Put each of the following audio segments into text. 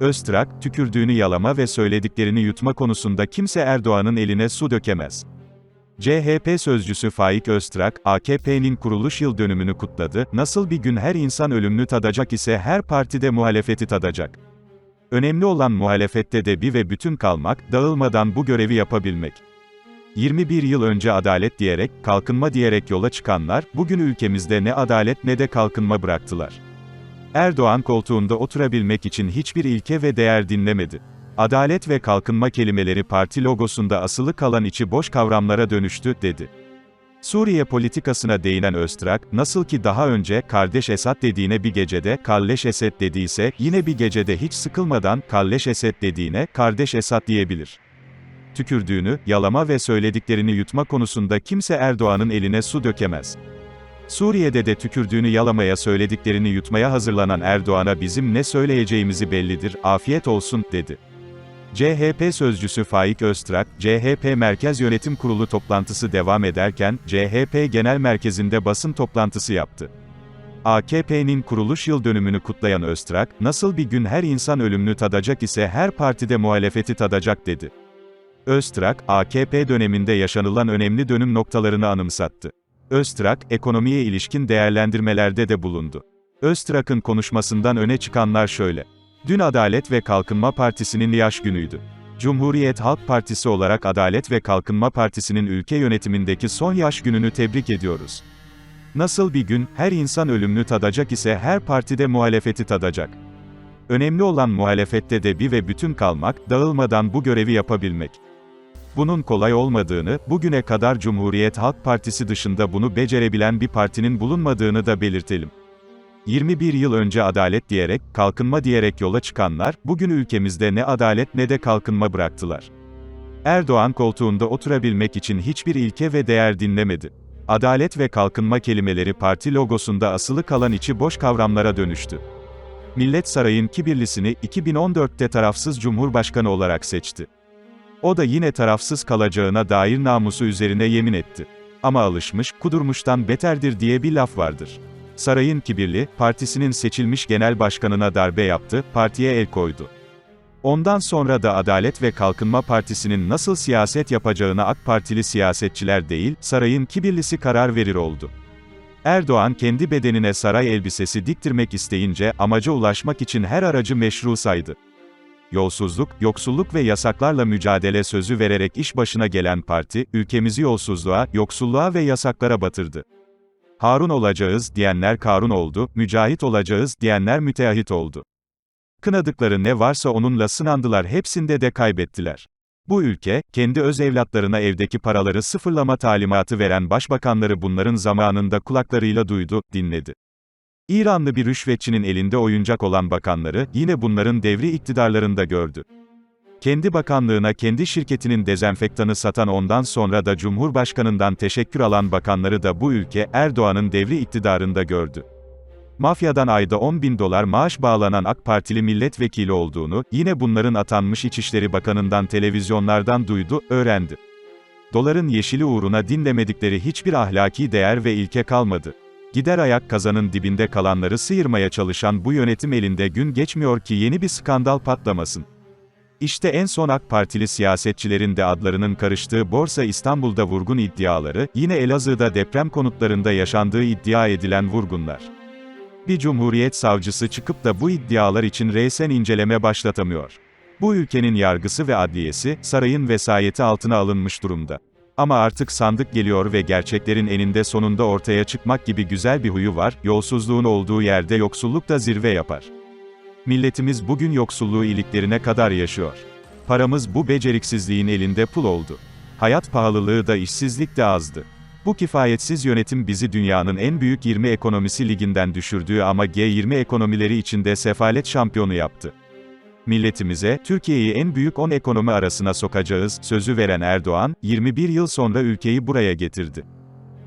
Öztrak, tükürdüğünü yalama ve söylediklerini yutma konusunda kimse Erdoğan'ın eline su dökemez. CHP sözcüsü Faik Öztrak, AKP'nin kuruluş yıl dönümünü kutladı, nasıl bir gün her insan ölümlü tadacak ise her partide muhalefeti tadacak. Önemli olan muhalefette de bir ve bütün kalmak, dağılmadan bu görevi yapabilmek. 21 yıl önce adalet diyerek, kalkınma diyerek yola çıkanlar, bugün ülkemizde ne adalet ne de kalkınma bıraktılar. Erdoğan koltuğunda oturabilmek için hiçbir ilke ve değer dinlemedi. Adalet ve kalkınma kelimeleri parti logosunda asılı kalan içi boş kavramlara dönüştü, dedi. Suriye politikasına değinen Öztrak, nasıl ki daha önce kardeş Esad dediğine bir gecede kalleş Esed dediyse, yine bir gecede hiç sıkılmadan kalleş Esed dediğine kardeş Esad diyebilir. Tükürdüğünü, yalama ve söylediklerini yutma konusunda kimse Erdoğan'ın eline su dökemez. Suriye'de de tükürdüğünü yalamaya söylediklerini yutmaya hazırlanan Erdoğan'a bizim ne söyleyeceğimizi bellidir, afiyet olsun, dedi. CHP sözcüsü Faik Öztrak, CHP Merkez Yönetim Kurulu toplantısı devam ederken, CHP Genel Merkezi'nde basın toplantısı yaptı. AKP'nin kuruluş yıl dönümünü kutlayan Öztrak, nasıl bir gün her insan ölümlü tadacak ise her partide muhalefeti tadacak dedi. Öztrak, AKP döneminde yaşanılan önemli dönüm noktalarını anımsattı. Öztrak, ekonomiye ilişkin değerlendirmelerde de bulundu. Öztrak'ın konuşmasından öne çıkanlar şöyle. Dün Adalet ve Kalkınma Partisi'nin yaş günüydü. Cumhuriyet Halk Partisi olarak Adalet ve Kalkınma Partisi'nin ülke yönetimindeki son yaş gününü tebrik ediyoruz. Nasıl bir gün, her insan ölümlü tadacak ise her partide muhalefeti tadacak. Önemli olan muhalefette de bir ve bütün kalmak, dağılmadan bu görevi yapabilmek. Bunun kolay olmadığını, bugüne kadar Cumhuriyet Halk Partisi dışında bunu becerebilen bir partinin bulunmadığını da belirtelim. 21 yıl önce adalet diyerek, kalkınma diyerek yola çıkanlar, bugün ülkemizde ne adalet ne de kalkınma bıraktılar. Erdoğan koltuğunda oturabilmek için hiçbir ilke ve değer dinlemedi. Adalet ve kalkınma kelimeleri parti logosunda asılı kalan içi boş kavramlara dönüştü. Millet Sarayı'nın kibirlisini 2014'te tarafsız cumhurbaşkanı olarak seçti. O da yine tarafsız kalacağına dair namusu üzerine yemin etti. Ama alışmış, kudurmuştan beterdir diye bir laf vardır. Sarayın kibirli, partisinin seçilmiş genel başkanına darbe yaptı, partiye el koydu. Ondan sonra da Adalet ve Kalkınma Partisi'nin nasıl siyaset yapacağına AK Partili siyasetçiler değil, sarayın kibirlisi karar verir oldu. Erdoğan kendi bedenine saray elbisesi diktirmek isteyince, amaca ulaşmak için her aracı meşru saydı. Yolsuzluk, yoksulluk ve yasaklarla mücadele sözü vererek iş başına gelen parti, ülkemizi yolsuzluğa, yoksulluğa ve yasaklara batırdı. Harun olacağız diyenler Karun oldu, mücahit olacağız diyenler müteahhit oldu. Kınadıkları ne varsa onunla sınandılar hepsinde de kaybettiler. Bu ülke, kendi öz evlatlarına evdeki paraları sıfırlama talimatı veren başbakanları bunların zamanında kulaklarıyla duydu, dinledi. İranlı bir rüşvetçinin elinde oyuncak olan bakanları, yine bunların devri iktidarlarında gördü. Kendi bakanlığına kendi şirketinin dezenfektanı satan ondan sonra da Cumhurbaşkanından teşekkür alan bakanları da bu ülke, Erdoğan'ın devri iktidarında gördü. Mafyadan ayda 10 bin dolar maaş bağlanan AK Partili milletvekili olduğunu, yine bunların atanmış İçişleri Bakanı'ndan televizyonlardan duydu, öğrendi. Doların yeşili uğruna dinlemedikleri hiçbir ahlaki değer ve ilke kalmadı. Gider ayak kazanın dibinde kalanları sıyırmaya çalışan bu yönetim elinde gün geçmiyor ki yeni bir skandal patlamasın. İşte en son AK Partili siyasetçilerin de adlarının karıştığı Borsa İstanbul'da vurgun iddiaları, yine Elazığ'da deprem konutlarında yaşandığı iddia edilen vurgunlar. Bir cumhuriyet savcısı çıkıp da bu iddialar için resen inceleme başlatamıyor. Bu ülkenin yargısı ve adliyesi, sarayın vesayeti altına alınmış durumda. Ama artık sandık geliyor ve gerçeklerin eninde sonunda ortaya çıkmak gibi güzel bir huyu var, yolsuzluğun olduğu yerde yoksulluk da zirve yapar. Milletimiz bugün yoksulluğu iliklerine kadar yaşıyor. Paramız bu beceriksizliğin elinde pul oldu. Hayat pahalılığı da işsizlik de azdı. Bu kifayetsiz yönetim bizi dünyanın en büyük 20 ekonomisi liginden düşürdüğü ama G20 ekonomileri içinde sefalet şampiyonu yaptı. Milletimize, Türkiye'yi en büyük 10 ekonomi arasına sokacağız, sözü veren Erdoğan, 21 yıl sonra ülkeyi buraya getirdi.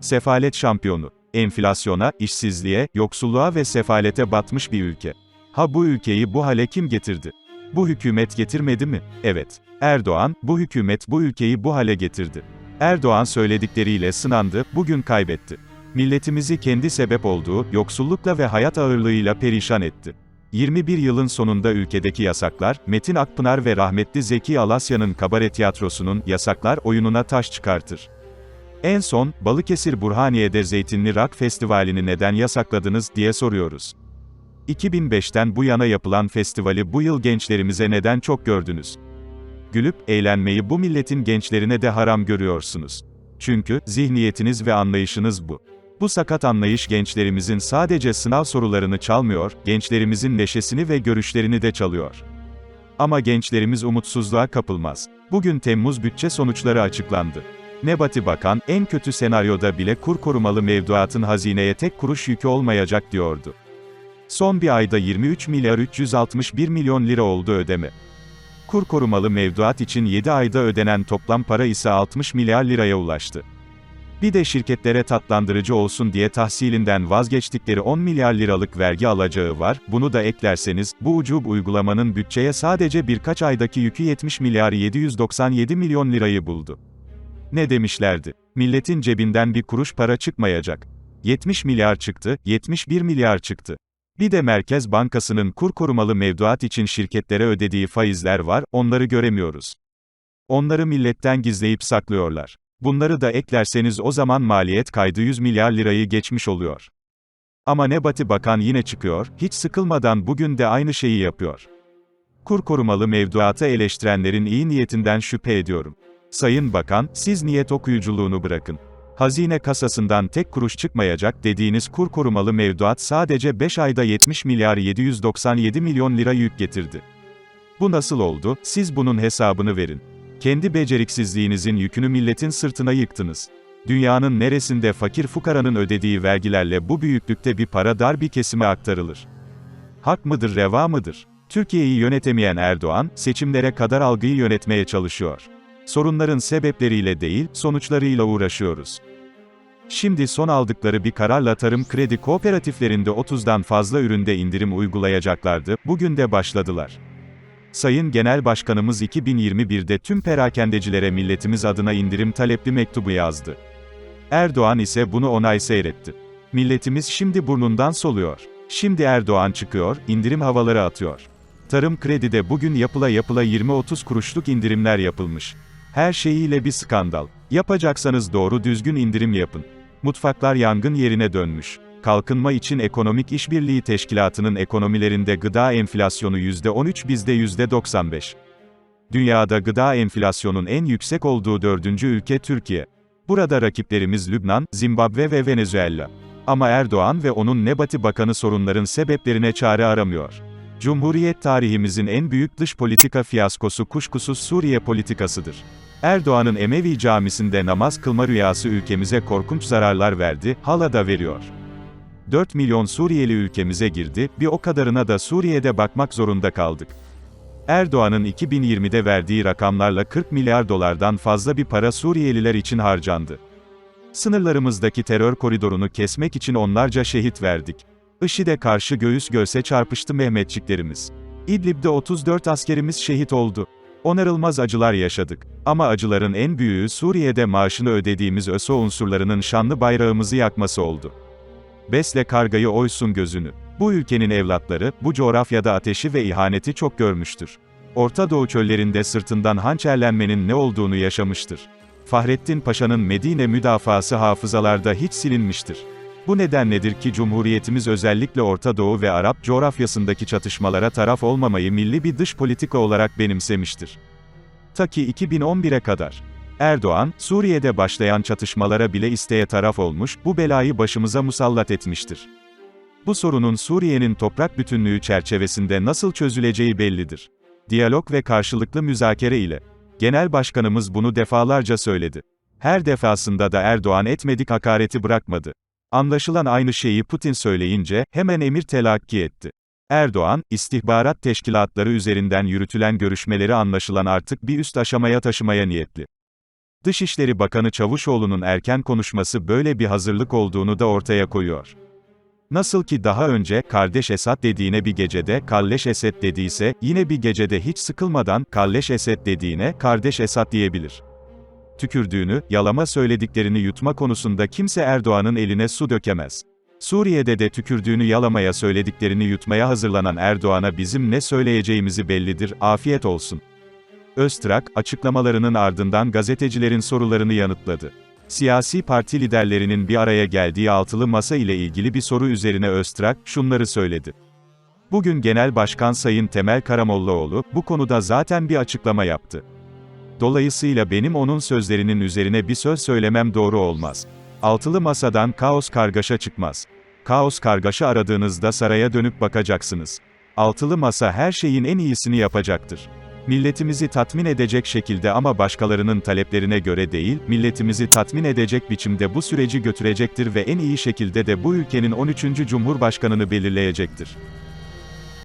Sefalet şampiyonu. Enflasyona, işsizliğe, yoksulluğa ve sefalete batmış bir ülke. Ha bu ülkeyi bu hale kim getirdi? Bu hükümet getirmedi mi? Evet. Erdoğan, bu hükümet bu ülkeyi bu hale getirdi. Erdoğan söyledikleriyle sınandı, bugün kaybetti. Milletimizi kendi sebep olduğu, yoksullukla ve hayat ağırlığıyla perişan etti. 21 yılın sonunda ülkedeki yasaklar, Metin Akpınar ve rahmetli Zeki Alasya'nın kabare tiyatrosunun yasaklar oyununa taş çıkartır. En son, Balıkesir Burhaniye'de Zeytinli Rock Festivali'ni neden yasakladınız diye soruyoruz. 2005'ten bu yana yapılan festivali bu yıl gençlerimize neden çok gördünüz? Gülüp, eğlenmeyi bu milletin gençlerine de haram görüyorsunuz. Çünkü, zihniyetiniz ve anlayışınız bu. Bu sakat anlayış gençlerimizin sadece sınav sorularını çalmıyor, gençlerimizin neşesini ve görüşlerini de çalıyor. Ama gençlerimiz umutsuzluğa kapılmaz. Bugün Temmuz bütçe sonuçları açıklandı. Nebati Bakan, en kötü senaryoda bile kur korumalı mevduatın hazineye tek kuruş yükü olmayacak diyordu. Son bir ayda 23 milyar 361 milyon lira oldu ödeme. Kur korumalı mevduat için 7 ayda ödenen toplam para ise 60 milyar liraya ulaştı. Bir de şirketlere tatlandırıcı olsun diye tahsilinden vazgeçtikleri 10 milyar liralık vergi alacağı var, bunu da eklerseniz, bu ucub uygulamanın bütçeye sadece birkaç aydaki yükü 70 milyar 797 milyon lirayı buldu. Ne demişlerdi? Milletin cebinden bir kuruş para çıkmayacak. 70 milyar çıktı, 71 milyar çıktı. Bir de Merkez Bankası'nın kur korumalı mevduat için şirketlere ödediği faizler var, onları göremiyoruz. Onları milletten gizleyip saklıyorlar. Bunları da eklerseniz o zaman maliyet kaydı 100 milyar lirayı geçmiş oluyor. Ama Nebati Bakan yine çıkıyor, hiç sıkılmadan bugün de aynı şeyi yapıyor. Kur korumalı mevduatı eleştirenlerin iyi niyetinden şüphe ediyorum. Sayın Bakan, siz niyet okuyuculuğunu bırakın. Hazine kasasından tek kuruş çıkmayacak dediğiniz kur korumalı mevduat sadece 5 ayda 70 milyar 797 milyon lira yük getirdi. Bu nasıl oldu? Siz bunun hesabını verin. Kendi beceriksizliğinizin yükünü milletin sırtına yıktınız. Dünyanın neresinde fakir fukaranın ödediği vergilerle bu büyüklükte bir para dar bir kesime aktarılır? Hak mıdır, reva mıdır? Türkiye'yi yönetemeyen Erdoğan, seçimlere kadar algıyı yönetmeye çalışıyor. Sorunların sebepleriyle değil, sonuçlarıyla uğraşıyoruz. Şimdi son aldıkları bir kararla tarım kredi kooperatiflerinde 30'dan fazla üründe indirim uygulayacaklardı, bugün de başladılar. Sayın Genel Başkanımız 2021'de tüm perakendecilere milletimiz adına indirim talepli mektubu yazdı. Erdoğan ise bunu onay seyretti. Milletimiz şimdi burnundan soluyor. Şimdi Erdoğan çıkıyor, indirim havaları atıyor. Tarım kredide bugün yapıla yapıla 20-30 kuruşluk indirimler yapılmış. Her şeyiyle bir skandal. Yapacaksanız doğru düzgün indirim yapın. Mutfaklar yangın yerine dönmüş. Kalkınma için Ekonomik İşbirliği Teşkilatı'nın ekonomilerinde gıda enflasyonu %13 bizde %95. Dünyada gıda enflasyonun en yüksek olduğu dördüncü ülke Türkiye. Burada rakiplerimiz Lübnan, Zimbabwe ve Venezuela. Ama Erdoğan ve onun Nebati Bakanı sorunların sebeplerine çare aramıyor. Cumhuriyet tarihimizin en büyük dış politika fiyaskosu kuşkusuz Suriye politikasıdır. Erdoğan'ın Emevi camisinde namaz kılma rüyası ülkemize korkunç zararlar verdi, hala da veriyor. 4 milyon Suriyeli ülkemize girdi, bir o kadarına da Suriye'de bakmak zorunda kaldık. Erdoğan'ın 2020'de verdiği rakamlarla 40 milyar dolardan fazla bir para Suriyeliler için harcandı. Sınırlarımızdaki terör koridorunu kesmek için onlarca şehit verdik. IŞİD'e karşı göğüs göğse çarpıştı Mehmetçiklerimiz. İdlib'de 34 askerimiz şehit oldu. Onarılmaz acılar yaşadık. Ama acıların en büyüğü Suriye'de maaşını ödediğimiz ÖSO unsurlarının şanlı bayrağımızı yakması oldu. Besle kargayı oysun gözünü. Bu ülkenin evlatları, bu coğrafyada ateşi ve ihaneti çok görmüştür. Orta Doğu çöllerinde sırtından hançerlenmenin ne olduğunu yaşamıştır. Fahrettin Paşa'nın Medine müdafası hafızalarda hiç silinmiştir. Bu nedenledir ki Cumhuriyetimiz özellikle Orta Doğu ve Arap coğrafyasındaki çatışmalara taraf olmamayı milli bir dış politika olarak benimsemiştir. Ta ki 2011'e kadar. Erdoğan, Suriye'de başlayan çatışmalara bile isteye taraf olmuş, bu belayı başımıza musallat etmiştir. Bu sorunun Suriye'nin toprak bütünlüğü çerçevesinde nasıl çözüleceği bellidir. Diyalog ve karşılıklı müzakere ile. Genel Başkanımız bunu defalarca söyledi. Her defasında da Erdoğan etmedik hakareti bırakmadı. Anlaşılan aynı şeyi Putin söyleyince, hemen emir telakki etti. Erdoğan, istihbarat teşkilatları üzerinden yürütülen görüşmeleri anlaşılan artık bir üst aşamaya taşımaya niyetli. Dışişleri Bakanı Çavuşoğlu'nun erken konuşması böyle bir hazırlık olduğunu da ortaya koyuyor. Nasıl ki daha önce, kardeş Esat dediğine bir gecede, kalleş Esed dediyse, yine bir gecede hiç sıkılmadan, kalleş Esed dediğine, kardeş Esat diyebilir. Tükürdüğünü, yalama söylediklerini yutma konusunda kimse Erdoğan'ın eline su dökemez. Suriye'de de tükürdüğünü yalamaya söylediklerini yutmaya hazırlanan Erdoğan'a bizim ne söyleyeceğimizi bellidir, afiyet olsun. Öztrak, açıklamalarının ardından gazetecilerin sorularını yanıtladı. Siyasi parti liderlerinin bir araya geldiği altılı masa ile ilgili bir soru üzerine Öztrak, şunları söyledi. Bugün Genel Başkan Sayın Temel Karamollaoğlu, bu konuda zaten bir açıklama yaptı. Dolayısıyla benim onun sözlerinin üzerine bir söz söylemem doğru olmaz. Altılı masadan kaos kargaşa çıkmaz. Kaos kargaşa aradığınızda saraya dönüp bakacaksınız. Altılı masa her şeyin en iyisini yapacaktır. Milletimizi tatmin edecek şekilde ama başkalarının taleplerine göre değil, milletimizi tatmin edecek biçimde bu süreci götürecektir ve en iyi şekilde de bu ülkenin 13. Cumhurbaşkanını belirleyecektir.